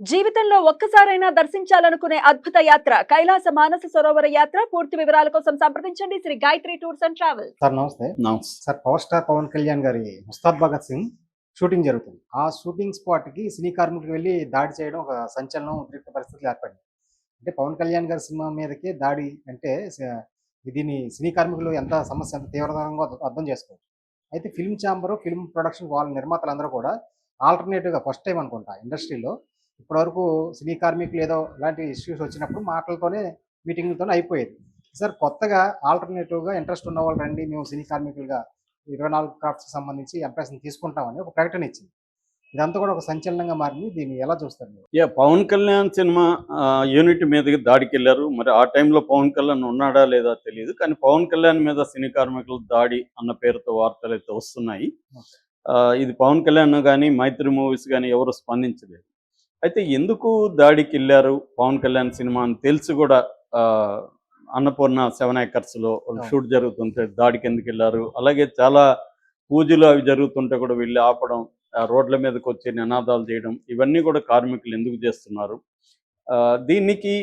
జీవితంలో ఒక్కసారైనా దర్శించాలనుకునే అద్భుత యాత్ర కైలాస మానస సరోవర యాత్ర. పూర్తి వివరాల కోసం సంప్రదించండి. Shri Gayatri tours and travels. Sir నమస్తే. Sir power star Pawan Kalyan గారి ముస్తాద్ భగత్ సింగ్ షూటింగ్ జరుగుతుంది. ఆ షూటింగ్ స్పాట్కి సినీ కార్మికులు వెళ్ళి దాడి చేయడం ఒక సంచలనం ఉద్రిక్త పరిస్థితులు ఏర్పడింది అంటే పవన్ కళ్యాణ్ గారి సినిమా మీదకి దాడి అంటే దీన్ని సినీ కార్మికులు ఎంత సమస్య ఎంత తీవ్రంగా అర్థ- అర్థం చేసుకోవచ్చు. అయితే ఫిల్మ్ ఛాంబర్ ఫిల్మ్ ప్రొడక్షన్ వాళ్ళ నిర్మాతలందరూ కూడా ఆల్టర్నేటివ్గా ఫస్ట్ టైం అనుకుంటా ఇండస్ట్రీలో ఇప్పటివరకు సినీ కార్మికులు ఏదో ఇలాంటి ఇష్యూస్ వచ్చినప్పుడు మాటలతోనే మీటింగ్లతోనే అయిపోయేది. సార్ కొత్తగా ఆల్టర్నేటివ్గా ఇంట్రెస్ట్ ఉన్న వాళ్ళు రండి మేము సినీ కార్మికులుగా ఇరవై నాలుగు క్రాఫ్ట్స్ సంబంధించి ఎంప్లాయీస్ని తీసుకుంటామని ఒక ప్రకటన ఇచ్చింది. ఇదంతా కూడా ఒక సంచలనంగా మారింది. దీన్ని ఎలా చూస్తారు మీరు? Yeah Pawan Kalyan cinema unit మీదకి దాడికి వెళ్ళారు మరి ఆ టైంలో పవన్ కళ్యాణ్ ఉన్నాడా లేదా తెలియదు కానీ పవన్ కళ్యాణ్ మీద సినీ కార్మికుల దాడి అన్న పేరుతో వార్తలు అయితే వస్తున్నాయి ఇది పవన్ కళ్యాణ్ కానీ మైత్రి మూవీస్ కానీ ఎవరు స్పందించలేదు. అయితే ఎందుకు దాడికి వెళ్ళారు పవన్ కళ్యాణ్ సినిమా అని తెలిసి కూడా అన్నపూర్ణ సెవెన్ ఏకర్స్లో షూట్ జరుగుతుంటే దాడికి ఎందుకు వెళ్ళారు అలాగే చాలా పూజలు అవి జరుగుతుంటే కూడా వెళ్ళి ఆపడం రోడ్ల మీదకి వచ్చి నినాదాలు చేయడం ఇవన్నీ కూడా కార్మికులు ఎందుకు చేస్తున్నారు? దీనికి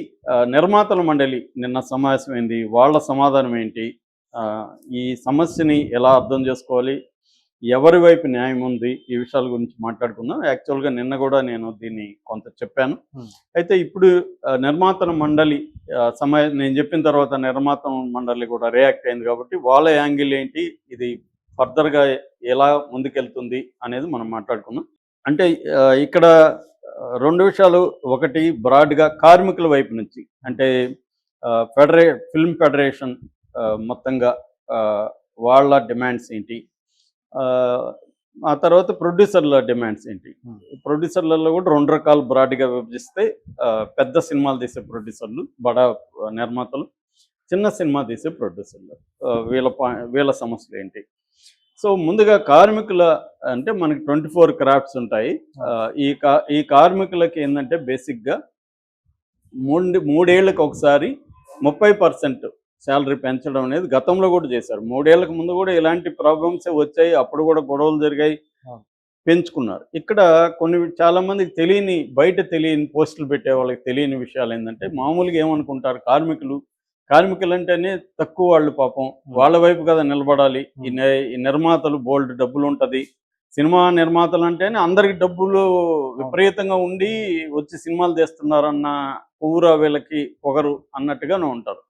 నిర్మాతల మండలి నిన్న సమావేశమైంది. వాళ్ళ సమాధానం ఏంటి? ఈ సమస్యని ఎలా అర్థం చేసుకోవాలి? ఎవరి వైపు న్యాయం ఉంది ఈ విషయాల గురించి మాట్లాడుకుందాం. యాక్చువల్గా నిన్న కూడా నేను దీన్ని కొంత చెప్పాను. అయితే ఇప్పుడు ఆ, నిర్మాతల మండలి సమయ నేను చెప్పిన తర్వాత నిర్మాత మండలి కూడా రియాక్ట్ అయింది కాబట్టి వాళ్ళ యాంగిల్ ఏంటి ఇది ఫర్దర్గా ఎలా ముందుకెళ్తుంది అనేది మనం మాట్లాడుకుందాం. అంటే ఇక్కడ రెండు విషయాలు. ఒకటి బ్రాడ్గా కార్మికుల వైపు నుంచి అంటే ఫెడరే ఫిల్మ్ ఫెడరేషన్ మొత్తంగా వాళ్ళ డిమాండ్స్ ఏంటి ఆ, తర్వాత ప్రొడ్యూసర్ల డిమాండ్స్ ఏంటి. ప్రొడ్యూసర్లలో కూడా రెండు రకాలు బ్రాడ్గా విభజిస్తే పెద్ద సినిమాలు తీసే ప్రొడ్యూసర్లు బడా నిర్మాతలు చిన్న సినిమా తీసే ప్రొడ్యూసర్లు. వీళ్ళ పా- వీళ్ళ సమస్యలు ఏంటి? సో ముందుగా కార్మికుల అంటే మనకి ట్వంటీ ఫోర్ క్రాఫ్ట్స్ ఉంటాయి. ఈ కా ఈ కార్మికులకి ఏంటంటే బేసిక్గా మూడు మూడేళ్ళకి ఒకసారి ముప్పై పర్సెంట్ శాలరీ పెంచడం అనేది గతంలో కూడా చేశారు. మూడేళ్ళకు ముందు కూడా ఇలాంటి ప్రాబ్లమ్స్ వచ్చాయి. అప్పుడు కూడా గొడవలు జరిగాయి. పెంచుకున్నారు. ఇక్కడ కొన్ని చాలా మందికి తెలియని బయట తెలియని పోస్టులు పెట్టే వాళ్ళకి తెలియని విషయాలు ఏంటంటే మామూలుగా ఏమనుకుంటారు? కార్మికులు కార్మికులు అంటేనే తక్కువ వాళ్ళు పాపం. వాళ్ళ వైపు కదా నిలబడాలి. ఈ నిర్మాతలు బోల్డ్ డబ్బులు ఉంటది. సినిమా నిర్మాతలు అంటేనే అందరికి డబ్బులు విపరీతంగా ఉండి వచ్చి సినిమాలు తీస్తున్నారన్న పూరా వీళ్ళకి పొగరు అన్నట్టుగానే ఉంటారు.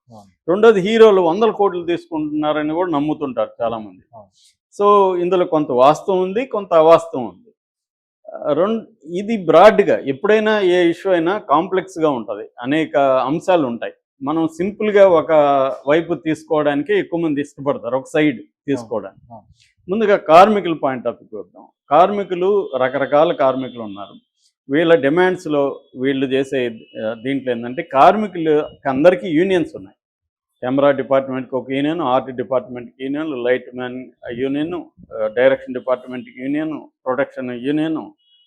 రెండోది హీరోలు వందల కోట్లు తీసుకుంటున్నారని కూడా నమ్ముతుంటారు చాలా మంది. సో ఇందులో కొంత వాస్తవం ఉంది కొంత అవాస్తవం ఉంది. రెండు ఇది బ్రాడ్గా ఎప్పుడైనా ఏ ఇష్యూ అయినా కాంప్లెక్స్గా ఉంటుంది. అనేక అంశాలు ఉంటాయి. మనం సింపుల్గా ఒక వైపు తీసుకోవడానికి ఎక్కువ మంది ఇష్టపడతారు ఒక సైడ్ తీసుకోవడానికి. ముందుగా కార్మికుల పాయింట్ ఆఫ్ వ్యూ చూద్దాం. కార్మికులు రకరకాల కార్మికులు ఉన్నారు. వీళ్ళ డిమాండ్స్లో వీళ్ళు చేసే దీంట్లో ఏంటంటే కార్మికులు అందరికీ యూనియన్స్ ఉన్నాయి. కెమెరా డిపార్ట్మెంట్కి ఒక యూనియన్ ఆర్ట్ డిపార్ట్మెంట్కి union light man union direction డిపార్ట్మెంట్కి యూనియన్ ప్రొడక్షన్ యూనియన్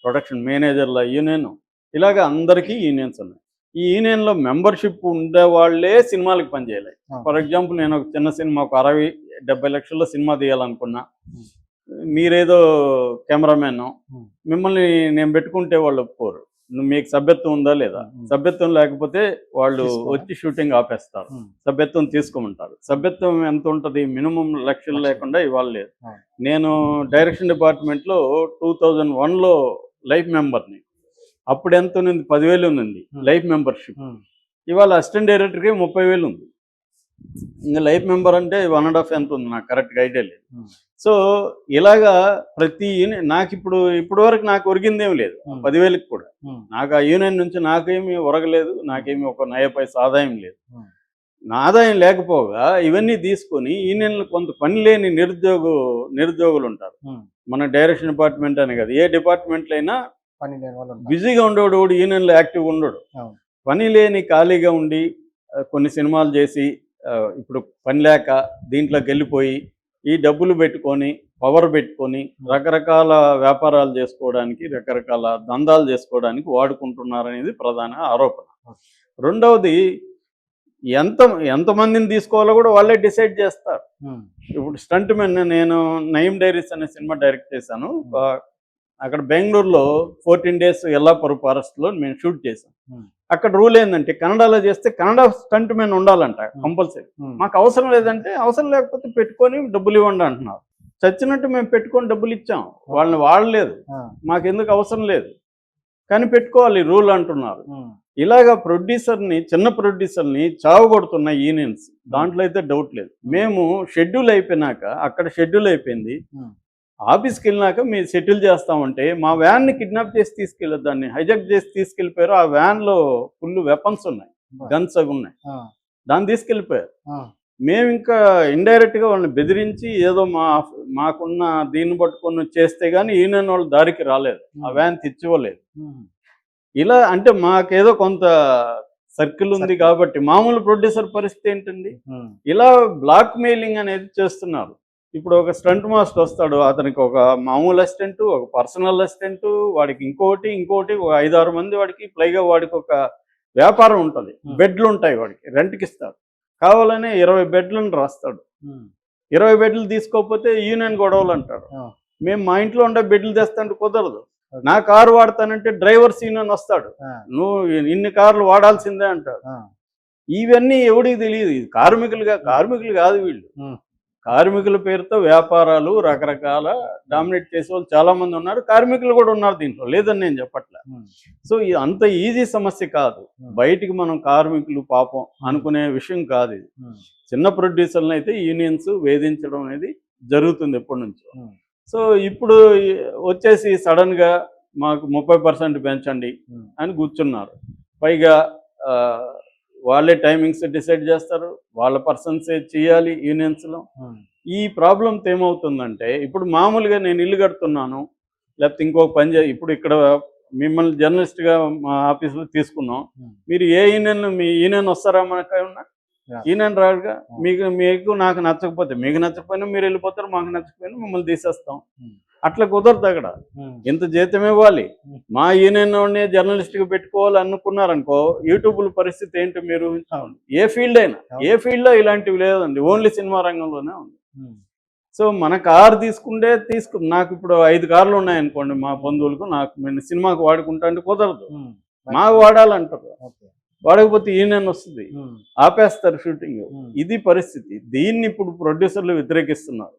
ప్రొడక్షన్ మేనేజర్ల యూనియన్ ఇలాగ అందరికీ యూనియన్స్ ఉన్నాయి. ఈ యూనియన్లో మెంబర్షిప్ ఉండే వాళ్ళే సినిమాలకు పనిచేయాలి. అవును. ఫర్ ఎగ్జాంపుల్ నేను ఒక చిన్న సినిమా ఒక అరవై డెబ్బై లక్షల్లో సినిమా తీయాలనుకున్నా. మీరేదో కెమెరామెన్. మిమ్మల్ని నేను పెట్టుకుంటే వాళ్ళు ఒప్పుకోరు. మీకు సభ్యత్వం ఉందా లేదా. సభ్యత్వం లేకపోతే వాళ్ళు? వచ్చి షూటింగ్ ఆపేస్తారు. సభ్యత్వం తీసుకోమంటారు. సభ్యత్వం ఎంత ఉంటుంది? మినిమం లక్షలు. లేకుండా ఇవాళ లేదు. నేను డైరెక్షన్ డిపార్ట్మెంట్లో టూ థౌజండ్ వన్లో లైఫ్ మెంబర్ని. అప్పుడు ఎంత ఉంది పదివేలు ఉంది. Life membership. ఇవాళ అసిస్టెంట్ డైరెక్టర్కి ముప్పై వేలు ఉంది. ఇంకా లైఫ్ మెంబర్ అంటే వన్ అండ్ హాఫ్ ఎంత ఉంది? నాకు కరెక్ట్గా ఐడియా లేదు. సో ఇలాగా ప్రతి యూని- నాకు ఇప్పుడు ఇప్పటి వరకు నాకు ఒరిగిందేం లేదు. పదివేలకు కూడా. నాకు ఆ యూనియన్ నుంచి నాకేమీ ఒరగలేదు నాకేమీ ఒక నయ పైసా ఆదాయం లేదు. నా ఆదాయం లేకపోగా ఇవన్నీ తీసుకొని యూనియన్లు కొంత పని లేని నిరుద్యోగు నిరుద్యోగులు ఉంటారు. మన డైరెక్షన్ డిపార్ట్మెంట్ అని కాదు. ఏ డిపార్ట్మెంట్లో అయినా. బిజీగా ఉండేవాడు కూడా యూనియన్లో యాక్టివ్గా ఉండడు. పని లేని ఖాళీగా ఉండి కొన్ని సినిమాలు చేసి ఇప్పుడు పని లేక దీంట్లోకి వెళ్ళిపోయి ఈ డబ్బులు పెట్టుకొని పవర్ పెట్టుకొని రకరకాల వ్యాపారాలు చేసుకోవడానికి రకరకాల దందాలు చేసుకోవడానికి వాడుకుంటున్నారనేది ప్రధాన ఆరోపణ. రెండవది ఎంత ఎంతమందిని తీసుకోవాలో కూడా వాళ్ళే డిసైడ్ చేస్తారు. ఇప్పుడు స్టంట్ మెన్ నేను నయం డైరీస్ అనే సినిమా డైరెక్ట్ చేశాను. అక్కడ బెంగళూరులో ఫోర్టీన్ డేస్ ఎల్లాపురం ఫారెస్ట్లో మేము షూట్ చేసాం Hmm. అక్కడ రూల్ ఏంటంటే కన్నడలో చేస్తే కన్నడ స్టంట్ మెన్ ఉండాలంట కంపల్సరీ ఉమ్, మాకు అవసరం లేదంటే అవసరం లేకపోతే పెట్టుకొని డబ్బులు ఇవ్వండి అంటున్నారు. చచ్చినట్టు మేము పెట్టుకొని డబ్బులు ఇచ్చాం. వాళ్ళని వాడలేదు. మాకు ఎందుకు అవసరం లేదు. కానీ పెట్టుకోవాలి రూల్ అంటున్నారు. ఇలాగా ప్రొడ్యూసర్ని చిన్న ప్రొడ్యూసర్ని చావగొడుతున్న యూనియన్స్ దాంట్లో అయితే డౌట్ లేదు. మేము షెడ్యూల్ అయిపోయినాక అక్కడ షెడ్యూల్ అయిపోయింది. Hmm. ఆఫీస్కి వెళ్ళినాక మీరు సెటిల్ చేస్తామంటే మా వ్యాన్ని కిడ్నాప్ చేసి తీసుకెళ్ళి దాన్ని. హైజాక్ చేసి తీసుకెళ్ళిపోయారు. ఆ వ్యాన్లో ఫుల్ వెపన్స్ ఉన్నాయి. గన్స్ అవి ఉన్నాయి. దాన్ని తీసుకెళ్ళిపోయారు. మేము ఇంకా ఇండైరెక్ట్గా వాళ్ళని బెదిరించి ఏదో మా మాకున్న దీన్ని పట్టుకొని చేస్తే కానీ యూనియన్ వాళ్ళు దారికి రాలేదు. ఆ వ్యాన్ తెచ్చివ్వలేదు. ఇలా అంటే మాకేదో కొంత సర్కిల్ ఉంది. కాబట్టి మామూలు ప్రొడ్యూసర్ పరిస్థితి ఏంటండి? ఇలా బ్లాక్ మెయిలింగ్ అనేది చేస్తున్నారు. ఇప్పుడు ఒక స్టంట్ మాస్టర్ వస్తాడు అతనికి ఒక మామూలు అసిస్టెంట్ ఒక పర్సనల్ అసిస్టెంట్ వాడికి ఇంకోటి ఇంకోటి ఒక ఐదారు మంది వాడికి పైగా వాడికి ఒక వ్యాపారం ఉంటుంది. Hmm. బెడ్లు ఉంటాయి వాడికి రెంట్కి ఇస్తాడు కావాలనే ఇరవై బెడ్లను రాస్తాడు. ఉమ్, ఇరవై బెడ్లు తీసుకోకపోతే యూనియన్ గొడవలు అంటాడు. మేము మా ఇంట్లో ఉండే బెడ్లు తెస్తాంటే కుదరదు. నా కారు వాడతానంటే డ్రైవర్స్ యూనియన్ వస్తాడు. నువ్వు ఇన్ని కార్లు వాడాల్సిందే అంటాడు. ఇవన్నీ ఎవడికి తెలియదు. ఇది కార్మికులుగా కార్మికులు కాదు వీళ్ళు. ఉమ్. కార్మికుల పేరుతో వ్యాపారాలు రకరకాల డామినేట్ చేసే వాళ్ళు చాలా మంది ఉన్నారు. కార్మికులు కూడా ఉన్నారు దీంట్లో. లేదని నేను చెప్పట్లే. సో ఇది అంత ఈజీ సమస్య కాదు. బయటికి మనం కార్మికులు పాపం అనుకునే విషయం కాదు ఇది. చిన్న ప్రొడ్యూసర్లను అయితే యూనియన్స్ వేధించడం అనేది జరుగుతుంది ఎప్పటి నుంచో సో ఇప్పుడు వచ్చేసి సడన్గా మాకు ముప్పై పర్సెంట్ పెంచండి అని కూర్చున్నారు. పైగా వాళ్ళే టైమింగ్స్ డిసైడ్ చేస్తారు వాళ్ళ పర్సన్సే చేయాలి యూనియన్స్లో ఉమ్, ఈ ప్రాబ్లంతో ఏమవుతుందంటే ఇప్పుడు మామూలుగా నేను ఇల్లు కడుతున్నాను లేకపోతే ఇంకొక పని చే ఇప్పుడు ఇక్కడ మిమ్మల్ని జర్నలిస్ట్గా మా ఆఫీసులో తీసుకున్నాం ఉమ్. మీరు ఏ యూనియన్ మీ యూనియన్ వస్తారా మనకు ఏమన్నా Yeah. Union రాడుగా Yeah. మీకు మీకు నాకు నచ్చకపోతే మీకు నచ్చకపోయినా మీరు వెళ్ళిపోతారు మాకు నచ్చకపోయినా మిమ్మల్ని తీసేస్తాం Hmm. అట్లా కుదరదు అక్కడ. ఇంత జీతం ఇవ్వాలి. మా యూనియన్ జర్నలిస్ట్గా పెట్టుకోవాలి అనుకున్నారనుకో యూట్యూబ్ల పరిస్థితి ఏంటో మీరు. ఏ ఫీల్డ్ అయినా. ఏ ఫీల్డ్లో ఇలాంటివి లేదండి. ఓన్లీ సినిమా రంగంలోనే ఉంది. సో మన కారు తీసుకుంటే తీసుకు నాకు ఇప్పుడు ఐదు కార్లు ఉన్నాయనుకోండి మా బంధువులకు నాకు నేను సినిమాకి వాడుకుంటా అంటే కుదరదు. మాకు వాడాలంటారు. వాడకపోతే యూనియన్ వస్తుంది? ఆపేస్తారు షూటింగ్ ఇది పరిస్థితి. దీన్ని ఇప్పుడు ప్రొడ్యూసర్లు వ్యతిరేకిస్తున్నారు.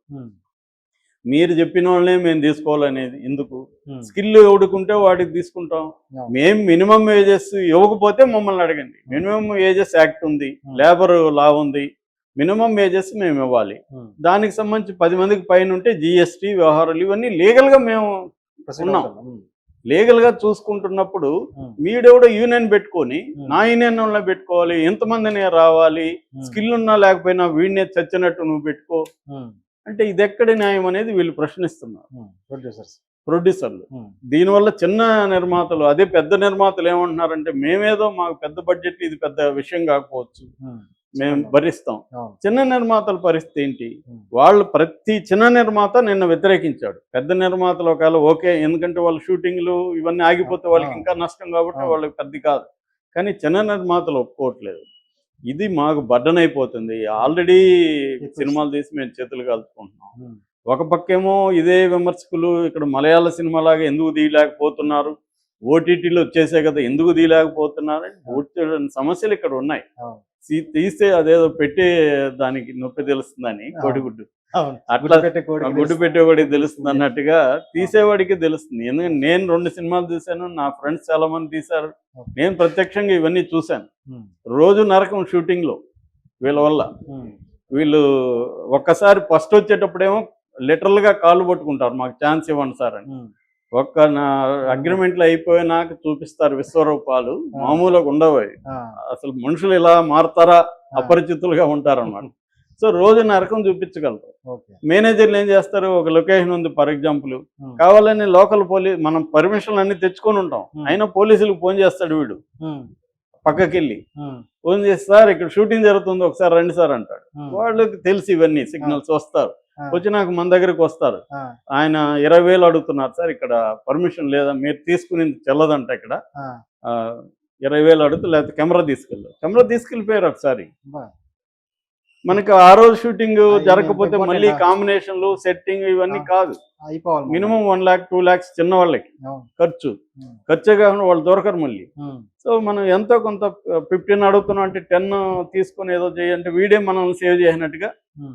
మీరు చెప్పిన వాళ్ళనే మేము తీసుకోవాలనేది. ఎందుకు? ఉమ్, స్కిల్ ఎవడుకుంటే వాడికి తీసుకుంటాం. మేము మినిమం వేజెస్ ఇవ్వకపోతే మమ్మల్ని అడగండి. మినిమం వేజెస్ యాక్ట్ ఉంది Hmm. లేబర్ లా ఉంది. మినిమం వేజెస్ మేము ఇవ్వాలి. దానికి సంబంధించి పది మందికి పైన ఉంటే జిఎస్టీ వ్యవహారాలు ఇవన్నీ లీగల్గా మేము Proceed ఉన్నాం. లీగల్గా చూసుకుంటున్నప్పుడు మీడెవడో యూనియన్ పెట్టుకొని Hmm. నా యూనియన్ వాళ్ళని పెట్టుకోవాలి. ఎంతమందినే రావాలి? స్కిల్ ఉన్నా లేకపోయినా వీడినే చచ్చినట్టు నువ్వు పెట్టుకో. అంటే ఇది ఎక్కడి న్యాయం అనేది వీళ్ళు ప్రశ్నిస్తున్నారు. ప్రొడ్యూసర్స్. ప్రొడ్యూసర్లు. దీనివల్ల చిన్న నిర్మాతలు అదే పెద్ద నిర్మాతలు ఏమంటున్నారంటే మేమేదో మాకు పెద్ద బడ్జెట్ ఇది పెద్ద విషయం కాకపోవచ్చు. మేము భరిస్తాం. చిన్న నిర్మాతల పరిస్థితి ఏంటి. వాళ్ళు ప్రతి చిన్న నిర్మాత నిన్న వ్యతిరేకించాడు. పెద్ద నిర్మాతలు ఒకవేళ ఓకే ఎందుకంటే వాళ్ళ షూటింగ్లు ఇవన్నీ ఆగిపోతే వాళ్ళకి. ఇంకా నష్టం కాబట్టి. వాళ్ళకి పెద్ద కాదు. కానీ చిన్న నిర్మాతలు ఒప్పుకోవట్లేదు. ఇది మాకు బడ్డన్ అయిపోతుంది. ఆల్రెడీ సినిమాలు తీసి మేము చేతులు కాల్చుకుంటున్నాం ఉమ్, ఒక పక్కేమో ఇదే విమర్శకులు ఇక్కడ మలయాళ సినిమాలాగా ఎందుకు తీయలేకపోతున్నారు? ఓటీటీలో వచ్చేసే కదా ఎందుకు తీయలేకపోతున్నారు సమస్యలు ఇక్కడ ఉన్నాయి. తీస్తే అదేదో పెట్టే దానికి నొప్పి తెలుస్తుందని. కోడిగుడ్డు. అట్లా గుడ్డు పెట్టేవాడికి తెలుస్తుంది అన్నట్టుగా తీసేవాడికి తెలుస్తుంది. ఎందుకంటే నేను రెండు సినిమాలు తీశాను నా ఫ్రెండ్స్ చాలా మంది తీశారు. నేను ప్రత్యక్షంగా ఇవన్నీ చూశాను. ఉమ్, రోజు నరకం షూటింగ్లో వీళ్ళ వల్ల. ఉమ్, వీళ్ళు ఒక్కసారి ఫస్ట్ వచ్చేటప్పుడేమో లిటరల్గా కాళ్ళు పట్టుకుంటారు మాకు ఛాన్స్ ఇవ్వండి సార్ అని. ఉమ్, ఒక్క నా అగ్రిమెంట్లు అయిపోయినాక చూపిస్తారు విశ్వరూపాలు మామూలుగా ఉండవు అసలు మనుషులు ఇలా మారుతారా? అపరిచితులుగా ఉంటారు అన్నమాట సో రోజు నరకం చూపించగలరు. మేనేజర్లు ఏం చేస్తారు? ఒక లొకేషన్ ఉంది ఫర్ ఎగ్జాంపుల్. కావాలని లోకల్ పోలీస్ మనం పర్మిషన్లు అన్ని తెచ్చుకొని ఉంటాం. అయినా పోలీసులకు ఫోన్ చేస్తాడు వీడు. పక్కకి వెళ్ళి ఫోన్ చేసి సార్ ఇక్కడ షూటింగ్ జరుగుతుంది. ఒకసారి రండి సార్ అంటాడు. వాళ్ళకి తెలిసి ఇవన్నీ సిగ్నల్స్ వస్తారు. వచ్చి నాకు మన దగ్గరికి వస్తారు ఆయన ఇరవై వేలు అడుగుతున్నారు సార్ ఇక్కడ పర్మిషన్ లేదా మీరు తీసుకునేది చెల్లదంట ఇక్కడ ఇరవై వేలు అడుగుతూ లేకపోతే కెమెరా తీసుకెళ్ళారు కెమెరా తీసుకెళ్ళిపోయారు ఒకసారి. మనకి ఆ రోజు షూటింగ్ జరగకపోతే మళ్ళీ. కాంబినేషన్లు సెట్టింగ్ ఇవన్నీ. కాదు. Minimum one lakh two lakhs చిన్న వాళ్ళకి. ఖర్చు. ఖర్చే కాకుండా వాళ్ళు దొరకరు మళ్ళీ. సో మనం ఎంతో కొంత ఫిఫ్టీన్ అడుగుతున్నాం అంటే టెన్ తీసుకొని ఏదో చేయంటే వీడే మనం సేవ్ చేసినట్టుగా.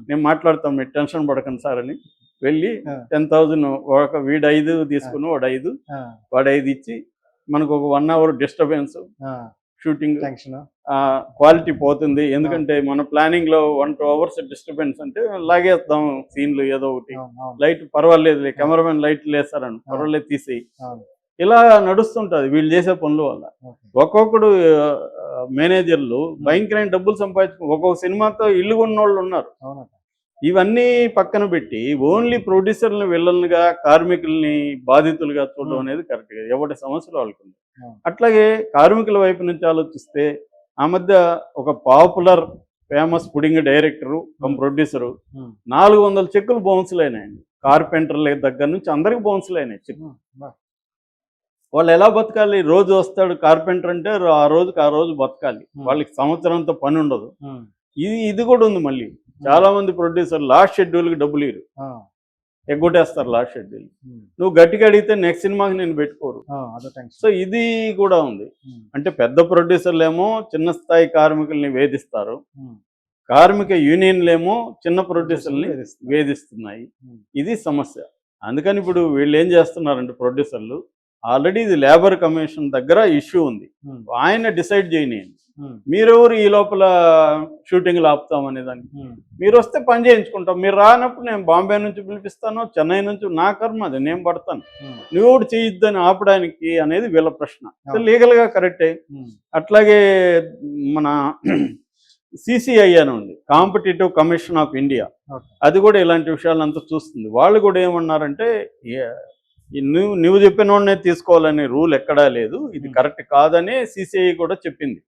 నేను మాట్లాడతాం మీరు టెన్షన్ పడకండి సార్ అని వెళ్ళి. టెన్ థౌజండ్ ఒక వీడు ఐదు తీసుకుని వాడు ఐదు. వాడు ఐదు ఇచ్చి మనకు ఒక one hour disturbance. Shooting quality పోతుంది. ఎందుకంటే మన ప్లానింగ్లో వన్ టూ అవర్స్ డిస్టర్బెన్స్ అంటే లాగేస్తాం సీన్లు ఏదో ఒకటి. లైట్ పర్వాలేదు కెమెరామెన్ లైట్ లేస్తారని పర్వాలేదు తీసేయి. ఇలా నడుస్తుంటది వీళ్ళు చేసే పనుల వల్ల. ఒక్కొక్కడు మేనేజర్లు భయంకరమైన డబ్బులు సంపాదించుకో ఒక్కొక్క సినిమాతో ఇల్లు కొన్న వాళ్ళు ఉన్నారు ఇవన్నీ పక్కన పెట్టి ఓన్లీ ప్రొడ్యూసర్ని విల్లన్గా కార్మికుల్ని బాధితులుగా చూడడం. అనేది కరెక్ట్గా ఎవరి సమస్యలు వాళ్ళకు ఉంది. Hmm. అట్లాగే కార్మికుల వైపు నుంచి ఆలోచిస్తే ఆ మధ్య ఒక పాపులర్ ఫేమస్ పుడింగ్ డైరెక్టరు Hmm. ప్రొడ్యూసరు. నాలుగు వందల చెక్కులు బౌన్సులు అయినాయండి కార్పెంటర్ల దగ్గర నుంచి అందరికి బౌన్సులు అయినాయి చెక్ ఉమ్. బా. వాళ్ళు ఎలా బతకాలి రోజు వస్తాడు కార్పెంటర్ అంటే ఆ రోజుకి ఆ రోజు బతకాలి. వాళ్ళకి సంవత్సరంతో పని ఉండదు. ఇది ఇది కూడా ఉంది మళ్ళీ చాలా మంది ప్రొడ్యూసర్ లాస్ట్ షెడ్యూల్కి డబ్బులు ఇరు. ఎగ్గొట్టేస్తారు లాస్ట్ షెడ్యూల్. నువ్వు గట్టిగా అడిగితే నెక్స్ట్ సినిమాకి నేను పెట్టుకోరు సో ఇది కూడా ఉంది. అంటే పెద్ద ప్రొడ్యూసర్లు ఏమో చిన్న స్థాయి కార్మికుల్ని వేధిస్తారు. కార్మిక యూనియన్లేమో చిన్న ప్రొడ్యూసర్ని. వేధిస్తున్నాయి. ఇది సమస్య అందుకని ఇప్పుడు వీళ్ళు ఏం చేస్తున్నారంటే ప్రొడ్యూసర్లు ఆల్రెడీ ఇది లేబర్ కమిషన్ దగ్గర ఇష్యూ ఉంది ఉమ్. ఆయన డిసైడ్ చేయనియండి ఉమ్. మీరెవరు ఈ లోపల షూటింగ్లు ఆపుతాం అనే దానికి ఉమ్. మీరు వస్తే పని చేయించుకుంటాం మీరు రానప్పుడు నేను బాంబే నుంచి పిలిపిస్తాను చెన్నై నుంచి నా కర్మ అది నేను పడతాను. నువ్వు కూడా చేయొద్దని ఆపడానికి అనేది వీళ్ళ ప్రశ్న అవును. లీగల్గా కరెక్టే. అట్లాగే మన సిసిఐ అని ఉంది కాంపిటేటివ్ కమిషన్ ఆఫ్ ఇండియా. అది కూడా ఇలాంటి విషయాలంతా చూస్తుంది వాళ్ళు కూడా ఏమన్నారంటే నువ్వు నువ్వు చెప్పిన వాడినే తీసుకోవాలనే రూల్ ఎక్కడా లేదు ఇది. కరెక్ట్ కాదని సిసిఐ కూడా చెప్పింది.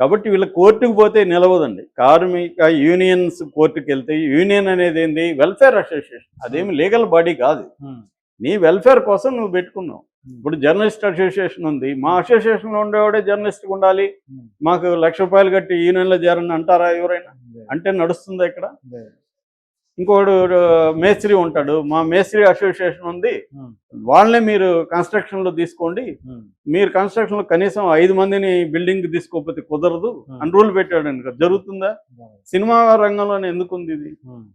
కాబట్టి వీళ్ళ కోర్టుకు పోతే నిలవదండి కార్మిక యూనియన్స్ కోర్టుకు వెళ్తే యూనియన్ అనేది ఏంది వెల్ఫేర్ అసోసియేషన్ అదేమి లీగల్ బాడీ కాదు. నీ వెల్ఫేర్ కోసం నువ్వు పెట్టుకున్నావు. ఇప్పుడు జర్నలిస్ట్ అసోసియేషన్ ఉంది మా అసోసియేషన్లో ఉండేవాడే జర్నలిస్ట్ ఉండాలి. మాకు లక్ష రూపాయలు కట్టి యూనియన్లో చేరని అంటారా ఎవరైనా. అంటే నడుస్తుందా ఇక్కడ. ఇంకోడు మేస్త్రి ఉంటాడు మా మేస్త్రి అసోసియేషన్ ఉంది ఉమ్. వాళ్ళనే మీరు కన్స్ట్రక్షన్లో తీసుకోండి ఉమ్. మీరు కన్స్ట్రక్షన్లో కనీసం ఐదు మందిని బిల్డింగ్ తీసుకోకపోతే కుదరదు. అని రూల్ పెట్టాడు అనుకో జరుగుతుందా. సినిమా రంగంలోనే ఎందుకు ఉంది ఇది.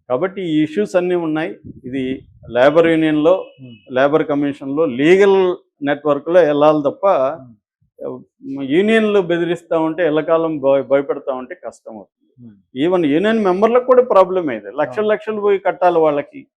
కాబట్టి ఈ ఇష్యూస్ అన్నీ ఉన్నాయి ఇది లేబర్ యూనియన్లో ఉమ్. లేబర్ కమిషన్లో లీగల్ నెట్వర్క్లో వెళ్ళాలి తప్ప యూనియన్లు బెదిరిస్తూ ఉంటే ఎల్లకాలం భయ- భయపెడతా ఉంటే కష్టం అవుతుంది. ఈవెన్ యూనియన్ మెంబర్లకు కూడా ప్రాబ్లం అయింది లక్షలు లక్షలు పోయి కట్టాలి వాళ్ళకి.